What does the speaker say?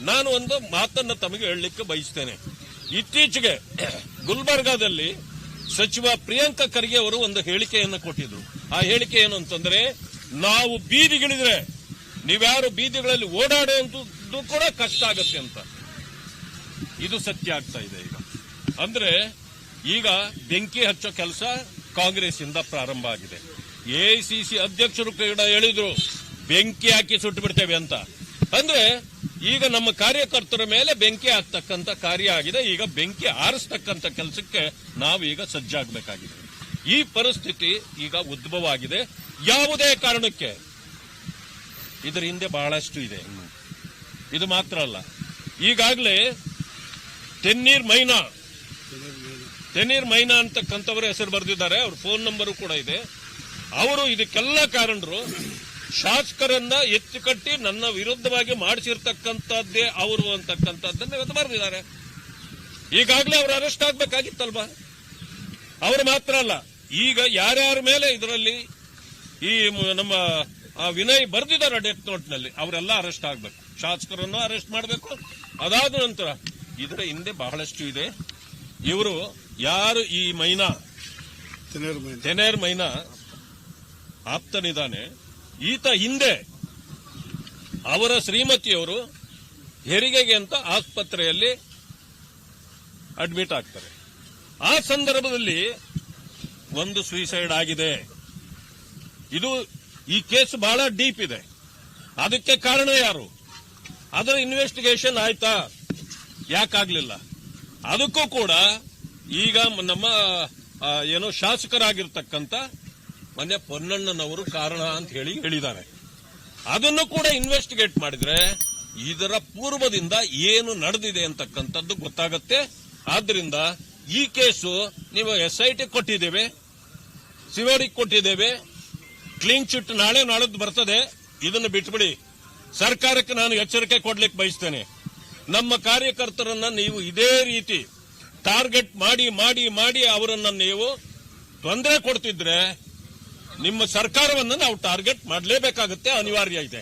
ನಾನು ಒಂದು ಮಾತನ್ನು ತಮಗೆ ಹೇಳಲಿಕ್ಕೆ ಬಯಸ್ತೇನೆ. ಇತ್ತೀಚೆಗೆ ಗುಲ್ಬರ್ಗಾದಲ್ಲಿ ಸಚಿವ ಪ್ರಿಯಾಂಕ ಖರ್ಗೆ ಅವರು ಒಂದು ಹೇಳಿಕೆಯನ್ನು ಕೊಟ್ಟಿದ್ರು. ಆ ಹೇಳಿಕೆ ಏನು ಅಂತಂದ್ರೆ, ನಾವು ಬೀದಿಗಿಳಿದ್ರೆ, ನೀವ್ಯಾರು ಬೀದಿಗಳಲ್ಲಿ ಓಡಾಡುವಂಥದ್ದು ಕೂಡ ಕಷ್ಟ ಆಗತ್ತೆ ಅಂತ. ಇದು ಸತ್ಯ ಆಗ್ತಾ ಇದೆ ಈಗ. ಅಂದ್ರೆ, ಈಗ ಬೆಂಕಿ ಹಚ್ಚೋ ಕೆಲಸ ಕಾಂಗ್ರೆಸ್ ಇಂದ ಪ್ರಾರಂಭ ಆಗಿದೆ. ಎಐಸಿಸಿ ಅಧ್ಯಕ್ಷರು ಕೂಡ ಹೇಳಿದ್ರು, ಬೆಂಕಿ ಹಾಕಿ ಸುಟ್ಟು ಬಿಡ್ತೇವೆ ಅಂತ. ಅಂದ್ರೆ ಈಗ ನಮ್ಮ ಕಾರ್ಯಕರ್ತರ ಮೇಲೆ ಬೆಂಕಿ ಹಾಕ್ತಕ್ಕಂತ ಕಾರ್ಯ ಆಗಿದೆ. ಈಗ ಬೆಂಕಿ ಆರಿಸ್ತಕ್ಕಂತ ಕೆಲಸಕ್ಕೆ ನಾವು ಈಗ ಸಜ್ಜಾಗಬೇಕಾಗಿದೆ. ಈ ಪರಿಸ್ಥಿತಿ ಈಗ ಉದ್ಭವ ಆಗಿದೆ ಯಾವುದೇ ಕಾರಣಕ್ಕೆ? ಇದರ ಹಿಂದೆ ಬಹಳಷ್ಟು ಇದೆ. ಇದು ಮಾತ್ರ ಅಲ್ಲ. ಈಗಾಗಲೇ ತೆನ್ನೀರ್ ಮೈನಾ ತೆನ್ನೀರ್ ಮೈನಾ ಅಂತಕ್ಕಂಥವ್ರ ಹೆಸರು ಬರೆದಿದ್ದಾರೆ. ಅವ್ರ ಫೋನ್ ನಂಬರು ಕೂಡ ಇದೆ. ಅವರು ಇದಕ್ಕೆಲ್ಲ ಕಾರಣರು ಶಾಸಕರನ್ನ ಎತ್ತಿ ಕಟ್ಟಿ ನನ್ನ ವಿರುದ್ಧವಾಗಿ ಮಾಡಿಸಿರ್ತಕ್ಕಂಥದ್ದೇ ಅವರು ಅಂತಕ್ಕಂಥದ್ದನ್ನ ಇವತ್ತು ಬರೆದಿದ್ದಾರೆ. ಈಗಾಗಲೇ ಅವರು ಅರೆಸ್ಟ್ ಆಗ್ಬೇಕಾಗಿತ್ತಲ್ವಾ? ಅವರು ಮಾತ್ರ ಅಲ್ಲ ಈಗ ಯಾರ್ಯಾರ ಮೇಲೆ ಇದರಲ್ಲಿ ಈ ನಮ್ಮ ಆ ವಿನಯ್ ಬರೆದಿದ್ದಾರೆ ಡೆತ್ ನೋಟ್ನಲ್ಲಿ ಅವರೆಲ್ಲ ಅರೆಸ್ಟ್ ಆಗ್ಬೇಕು. ಶಾಸಕರನ್ನು ಅರೆಸ್ಟ್ ಮಾಡಬೇಕು. ಅದಾದ ನಂತರ ಇದರ ಹಿಂದೆ ಬಹಳಷ್ಟು ಇದೆ. ಇವರು ಯಾರು ಈ ಮೈನಾ ತೆನೇರ್ ಮೈನಾ ಆಪ್ತನಿದ್ದಾನೆ. ಈತ ಹಿಂದೆ ಅವರ ಶ್ರೀಮತಿಯವರು ಹೆರಿಗೆಗೆ ಅಂತ ಆಸ್ಪತ್ರೆಯಲ್ಲಿ ಅಡ್ಮಿಟ್ ಆಗ್ತಾರೆ. ಆ ಸಂದರ್ಭದಲ್ಲಿ ಒಂದು ಸುಯಿಸೈಡ್ ಆಗಿದೆ. ಇದು ಈ ಕೇಸ್ ಬಹಳ ಡೀಪ್ ಇದೆ. ಅದಕ್ಕೆ ಕಾರಣ ಯಾರು? ಅದರ ಇನ್ವೆಸ್ಟಿಗೇಷನ್ ಆಯ್ತಾ? ಯಾಕಾಗ್ಲಿಲ್ಲ? ಅದಕ್ಕೂ ಕೂಡ ಈಗ ನಮ್ಮ ಏನು ಶಾಸಕರಾಗಿರ್ತಕ್ಕಂಥ ಮೊನ್ನೆ ಪೊನ್ನಣ್ಣನವರು ಕಾರಣ ಅಂತ ಹೇಳಿ ಹೇಳಿದ್ದಾರೆ. ಅದನ್ನು ಕೂಡ ಇನ್ವೆಸ್ಟಿಗೇಟ್ ಮಾಡಿದ್ರೆ ಇದರ ಪೂರ್ವದಿಂದ ಏನು ನಡೆದಿದೆ ಅಂತಕ್ಕಂಥದ್ದು ಗೊತ್ತಾಗತ್ತೆ. ಆದ್ರಿಂದ ಈ ಕೇಸು ನೀವು ಎಸ್ ಐ ಟಿ ಕೊಟ್ಟಿದ್ದೇವೆ ಸಿವರಿಗೆ ಕೊಟ್ಟಿದ್ದೇವೆ ಕ್ಲೀನ್ ಚಿಟ್ ನಾಳೆ ನಾಳದ್ದು ಬರ್ತದೆ. ಇದನ್ನು ಬಿಟ್ಬಿಡಿ. ಸರ್ಕಾರಕ್ಕೆ ನಾನು ಎಚ್ಚರಿಕೆ ಕೊಡ್ಲಿಕ್ಕೆ ಬಯಸ್ತೇನೆ. ನಮ್ಮ ಕಾರ್ಯಕರ್ತರನ್ನ ನೀವು ಇದೇ ರೀತಿ ಟಾರ್ಗೆಟ್ ಮಾಡಿ ಮಾಡಿ ಮಾಡಿ ಅವರನ್ನ ನೀವು ತೊಂದರೆ ಕೊಡ್ತಿದ್ರೆ ನಿಮ್ಮ ಸರ್ಕಾರವನ್ನು ನಾವು ಟಾರ್ಗೆಟ್ ಮಾಡಲೇಬೇಕಾಗುತ್ತೆ ಅನಿವಾರ್ಯ ಇದೆ.